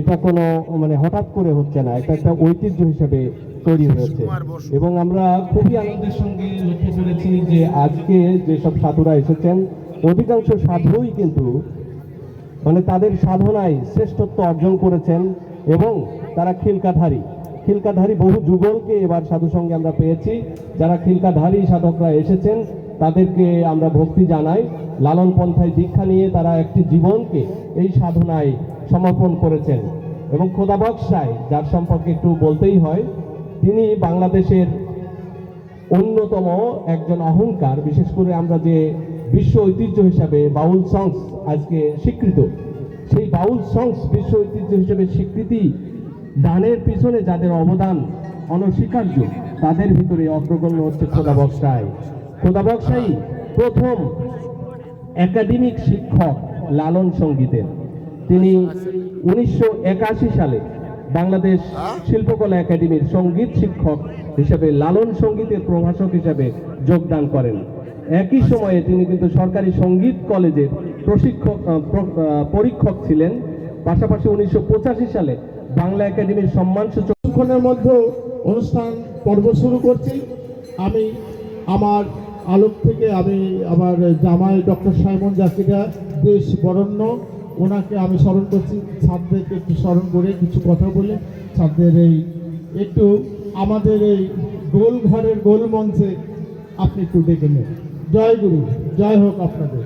এটা কোনো মানে হঠাৎ করে হচ্ছে না এটা একটা ঐতিহ্য হিসেবে তৈরি হয়েছে। এবং আমরা খুবই আনন্দের সঙ্গে লক্ষ্য করেছি যে আজকে যেসব সাধুরা এসেছেন অধিকাংশ সাধুই কিন্তু মানে তাদের সাধনায় শ্রেষ্ঠত্ব অর্জন করেছেন এবং তারা খিলকাধারী। খিলকাধারী বহু যুগলকে এবার সাধু সঙ্গে আমরা পেয়েছি। যারা খিলকাধারী সাধকরা এসেছেন তাদেরকে আমরা ভক্তি জানাই। লালন পন্থায় দীক্ষা নিয়ে তারা একটি জীবনকে এই সাধনায় সমর্পণ করেছেন। এবং খোদাবক্সায় যার সম্পর্কে একটু বলতেই হয়, তিনি বাংলাদেশের অন্যতম একজন অহংকার। বিশেষ করে আমরা যে বিশ্ব ঐতিহ্য হিসাবে বাউল সংস আজকে স্বীকৃত, সেই বাউল সংস বিশ্ব ঐতিহ্য হিসেবে স্বীকৃতি দানের পিছনে যাদের অবদান অনস্বীকার্য, তাদের ভিতরে অগ্রগণ্য হচ্ছে খোদাবক্সাই খোদাবক্সাই প্রথম একাডেমিক শিক্ষক লালন সঙ্গীতের। তিনি উনিশশো একাশি সালে বাংলাদেশ শিল্পকলা একাডেমির সংগীত শিক্ষক হিসেবে লালন সঙ্গীতের প্রভাষক হিসেবে যোগদান করেন। একই সময়ে তিনি কিন্তু সরকারি সংগীত কলেজের প্রশিক্ষক পরীক্ষক ছিলেন। পাশাপাশি উনিশশো পঁচাশি সালে বাংলা একাডেমির সম্মানসূচক কিছুক্ষণের মধ্যে অনুষ্ঠান পর্ব শুরু করছি। আমি আমার আলোক থেকে আমি আমার জামাই ডক্টর সাইমন জাকিরা দেশ বরণ্য ওনাকে আমি স্মরণ করছি, ছাত্রদেরকে একটু স্মরণ করে কিছু কথা বলে, ছাত্রদের এই একটু আমাদের এই গোল ঘরের গোল মঞ্চে আপনি একটু ডেকে নেন। জয় গুরু, জয় হোক আপনাদের।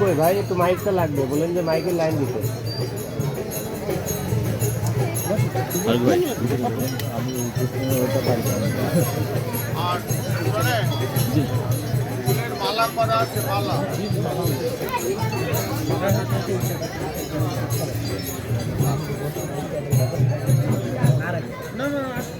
কই ভাই একটু মাইকটা লাগবে। বলেন যে মাইকের লাইন দিতে। না না।